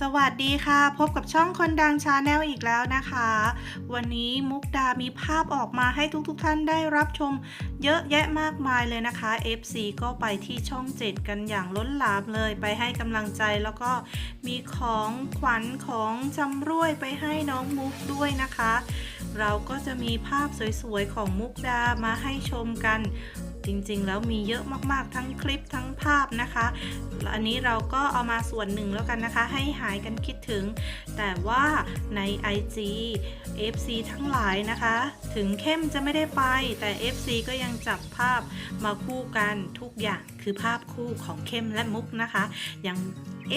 สวัสดีค่ะ พบกับช่องคนดังชาแนลอีกแล้วนะคะ วันนี้มุกดามีภาพออกมาให้ทุกๆทท่านได้รับชมเยอะแยะมากมายเลยนะคะ FC ก็ไปที่ช่อง7กันอย่างล้นหลามเลย ไปให้กำลังใจแล้วก็มีของขวัญของจำรวยไปให้น้องมุกด้วยนะคะ เราก็จะมีภาพสวยๆของมุกดามาให้ชมกัน จริงๆ แล้วมีเยอะมากๆ ทั้งคลิปทั้งภาพนะคะ อันนี้เราก็เอามาส่วนหนึ่งแล้วกันนะคะ ให้หายกันคิดถึง แต่ว่าใน IG FC ทั้งหลายนะคะ ถึงเข้มจะไม่ได้ไป แต่ FC ก็ยังจับภาพมาคู่กันทุกอย่างคือภาพคู่ของเข้มและมุกนะคะยัง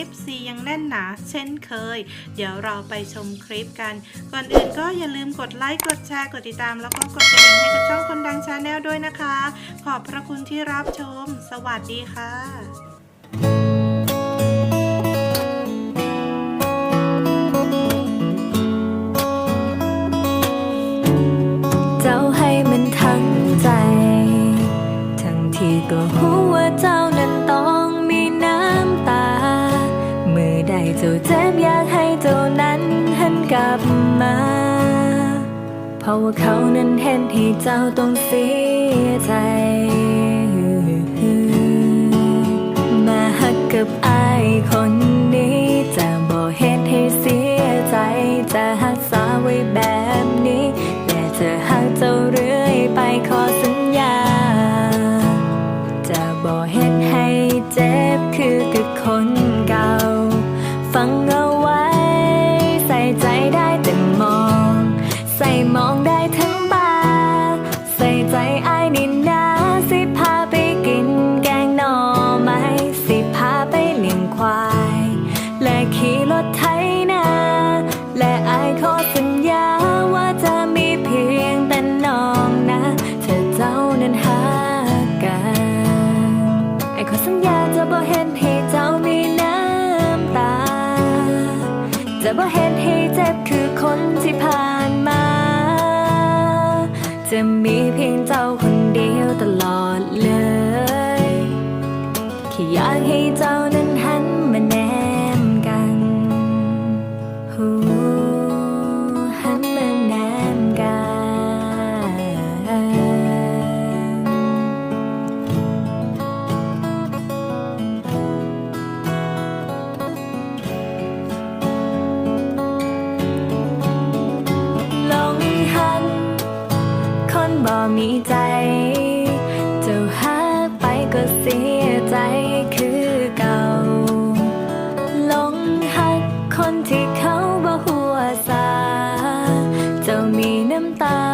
FC ยังแน่นหนาเช่นเคย เดี๋ยวเราไปชมคลิปกัน ก่อนอื่นก็อย่าลืมกดไลค์ กดแชร์ กดติดตาม แล้วก็กดกระดิ่งให้กับช่องคนดังชาแนลด้วยนะคะ ขอบพระคุณที่รับชม สวัสดีค่ะเจ้าให้ กลับมา เพราะว่าเขานั้นเห็นที่เจ้าต้องเสียใจ มาหักกับอายคนนี้จะบอกเหตุให้เสียใจ จะหักษาไว้แบบนี้ และจะหักเจ้าเรื่อยไปขอสัญญา จะบอกเหตุให้เจ็บคือกับคน ขอสัญญาจะบ่เห็นให้เจ้ามีน้ำตา จะบ่เห็นให้เจ็บคือคนที่ผ่านมา จะมีเพียงเจ้าคนเดียวตลอดเลยแค่อยากให้เจ้า คนบ่มีใจ เจ้าหากไปก็เสียใจคือเก่าลงหักคนที่เขาบ่หัวสาเจ้ามีน้ำตา